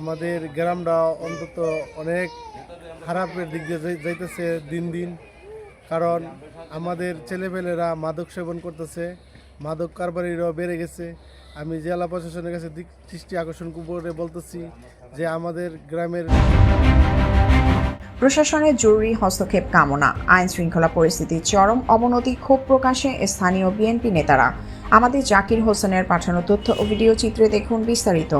আমাদের গ্রামটা অন্তত অনেক খারাপের দিক দিয়ে যাইতেছে দিন দিন। কারণ আমাদের ছেলেপেলেরা মাদক সেবন করতেছে, মাদক কারবারিরাও বেড়ে গেছে। আমি জেলা প্রশাসনের কাছে দিক দৃষ্টি আকর্ষণ করে বলতেছি যে আমাদের গ্রামের প্রশাসনের জরুরি হস্তক্ষেপ কামনা। আইন শৃঙ্খলা পরিস্থিতির চরম অবনতি ক্ষোভ প্রকাশে স্থানীয় বিএনপি নেতারা। আমাদের জাকির হোসেনের পাঠানো তথ্য ও ভিডিও চিত্রে দেখুন বিস্তারিত।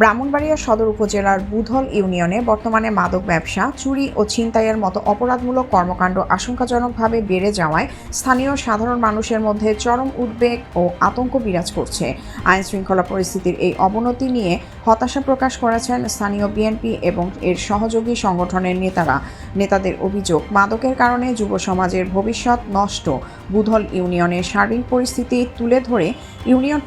ব্রাহ্মণবাড়িয়া সদর উপজেলার বুধল ইউনিয়নে বর্তমানে মাদক ব্যবসা, চুরি ও ছিনতাইয়ের মতো অপরাধমূলক কর্মকাণ্ড আশঙ্কাজনকভাবে বেড়ে যাওয়ায় স্থানীয় সাধারণ মানুষের মধ্যে চরম উদ্বেগ ও আতঙ্ক বিরাজ করছে। আইন শৃঙ্খলা পরিস্থিতির এই অবনতি নিয়ে হতাশা প্রকাশ করেছেন স্থানীয় বিএনপি এবং এর সহযোগী সংগঠনের নেতারা। নেতাদের অভিযোগ, মাদকের কারণে যুব সমাজের ভবিষ্যৎ নষ্ট। বুধল ইউনিয়নের সার্বিক পরিস্থিতি তুলে ধরে ইউনিয়ন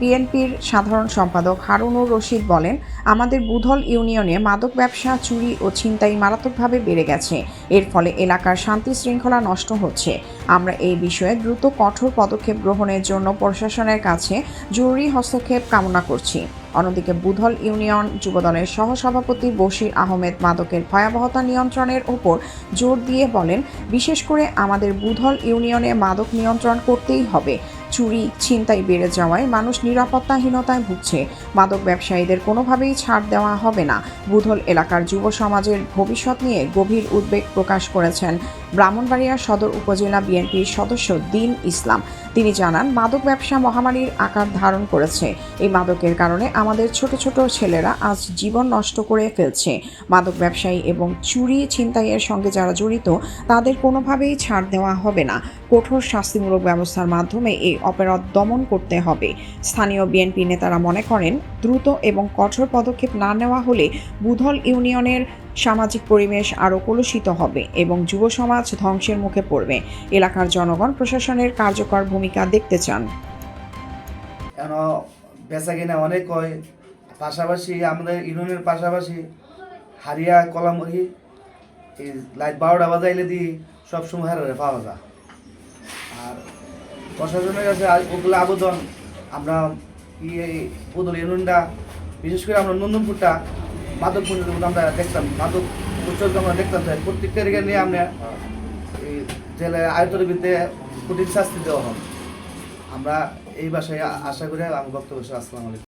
বিএনপির সাধারণ সম্পাদক হারুনুর রশিদ বলেন, আমাদের বুধল ইউনিয়নে মাদক ব্যবসা, চুরি ও ছিনতাই মারাত্মকভাবে বেড়ে গেছে। এর ফলে এলাকার শান্তি শৃঙ্খলা নষ্ট হচ্ছে। আমরা এই বিষয়ে দ্রুত কঠোর পদক্ষেপ গ্রহণের জন্য প্রশাসনের কাছে জরুরি হস্তক্ষেপ কামনা করছি। অন্যদিকে বুধল ইউনিয়ন যুবদলের সহসভাপতি বশির আহমেদ মাদকের ভয়াবহতা নিয়ন্ত্রণের ওপর জোর দিয়ে বলেন, বিশেষ করে আমাদের বুধল ইউনিয়নে মাদক নিয়ন্ত্রণ করতেই হবে। চুরি, ছিনতাই বেড়ে যাওয়ায় মানুষ নিরাপত্তাহীনতায় ভুগছে। মাদক ব্যবসায়ীদের কোনোভাবেই ছাড় দেওয়া হবে না। বুধল এলাকার যুব সমাজের ভবিষ্যৎ নিয়ে গভীর উদ্বেগ প্রকাশ করেছেন ব্রাহ্মণবাড়িয়া সদর উপজেলা বিএনপির সদস্য দিন ইসলাম। তিনি জানান, মাদক ব্যবসা মহামারীর আকার ধারণ করেছে। এই মাদকের কারণে আমাদের ছোট ছোট ছেলেরা আজ জীবন নষ্ট করে ফেলছে। মাদক ব্যবসায়ী এবং চুরি ছিনতাইয়ের সঙ্গে যারা জড়িত, তাদের কোনোভাবেই ছাড় দেওয়া হবে না। কঠোর শাস্তিমূলক ব্যবস্থার মাধ্যমে এই অপরাধ দমন করতে হবে। স্থানীয় বিএনপি নেতারা মনে করেন, দ্রুত এবং কঠোর পদক্ষেপ না নেওয়া হলে বুধল ইউনিয়নের সামাজিক পরিবেশ আরও কলুষিত হবে এবং যুব সমাজ ধ্বংসের মুখে পড়বে। এলাকার জনগণ প্রশাসনের কার্যকর ভূমিকা দেখতে চান। কেন বেচা কিনা অনেক হয়, পাশাপাশি আমাদের ইউনিয়নের পাশাপাশি হারিয়া কলামরি এই লাইট বারোটা বাজাইলে দিয়ে সবসময় হারে পাওয়া যায়। আর প্রশাসনের কাছে ওগুলো আবেদন, আমরা ইয়ে বদল ইউনিয়নটা, বিশেষ করে আমরা নন্দনপুরটা মাদক পর্যন্ত আমরা দেখতাম, মাদক উচ্চকে আমরা দেখতাম প্রত্যেকটা এরিয়া নিয়ে আমরা এই জেলে আয়তনের বিরুদ্ধে কঠিন শাস্তি দেওয়া হয় আমরা এই ভাষায় আশা করি আমি বক্তব্য। আসসালামু আলাইকুম